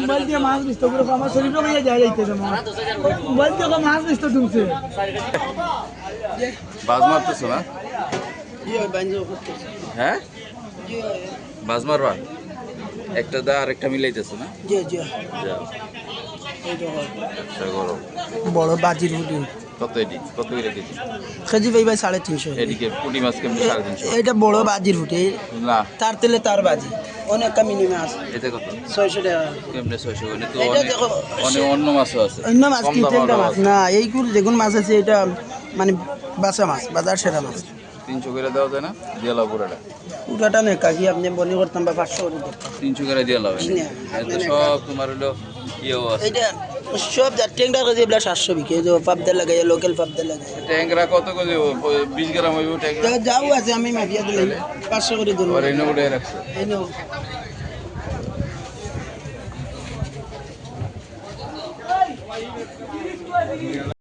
Mobile দিয়ে মাছ কো আমার ভাইয়া যায় যাইতে তোমার মোবাইল দিয়ে মাছ দিস তো ঢুকছে? বাজ মারতেছো না? হ্যাঁ? বাজ মারবা? একটা দা আর একটা মিলাইতেছো না? জি জি। আচ্ছা বড় বাজির রুটি কত এটি কত করে কেজি? কেজি ভাই ভাই সাড়ে তিনশো। এদিকে পুঁটি মাছ কেমনি সাড়ে তিনশো? এটা বড় বাজির রুটি না। তার তেলে তার বাজি। অনেক কামিনি মাছ এতে কত? ছয়শো টাকা। কেমনে ছয়শো? তো অনেক অন্য মাছও আছে। অন্য মাছ কি মাছ? না এইগুলো যেগুলো মাছ আছে এটা মানে বাসা মাছ বাজার সেরা মাছ। তিনশো করে দেওয়া যায় না জেলা পুরাটা পুরাটা না কাকি আপনি মনে করতাম বা পাঁচশো তিনশো করে জেলা হবে এত সব তোমার হলো ইয়েও আছে। সব ট্যাংরা কাজে এগুলো সাতশো বিকে যে পাবদার লাগাই লোকাল পাবদার লাগাই। ট্যাংরা কত করে বিশ গ্রাম হইব ট্যাংরা। যাও আছে আমি মাফিয়া দিলাম। পাঁচশো করে দিলাম। আর এনে ওটাই রাখছো। এনে